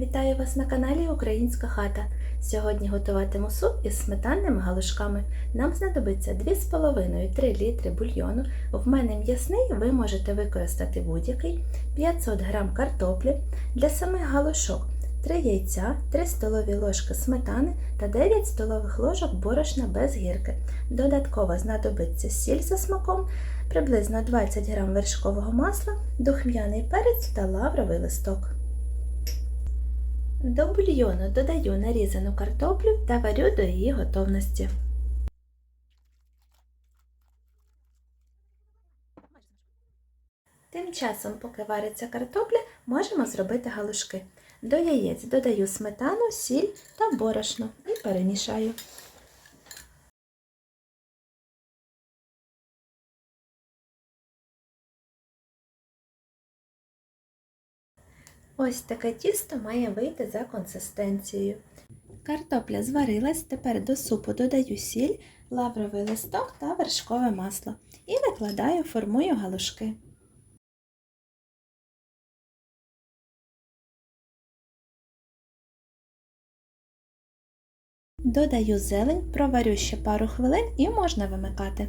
Вітаю вас на каналі Українська хата. Сьогодні готуватиму суп із сметанними галушками. Нам знадобиться 2,5-3 літри бульйону. В мене м'ясний, ви можете використати будь-який, 500 г картоплі, для самих галушок 3 яйця, 3 столові ложки сметани та 9 столових ложок борошна без гірки. Додатково знадобиться сіль за смаком, приблизно 20 г вершкового масла, духмяний перець та лавровий листок. До бульйону додаю нарізану картоплю та варю до її готовності. Тим часом, поки вариться картопля, можемо зробити галушки. До яєць додаю сметану, сіль та борошно і перемішаю. Ось таке тісто має вийти за консистенцією. Картопля зварилась, тепер до супу додаю сіль, лавровий листок та вершкове масло і викладаю, формую галушки. Додаю зелень, проварю ще пару хвилин і можна вимикати.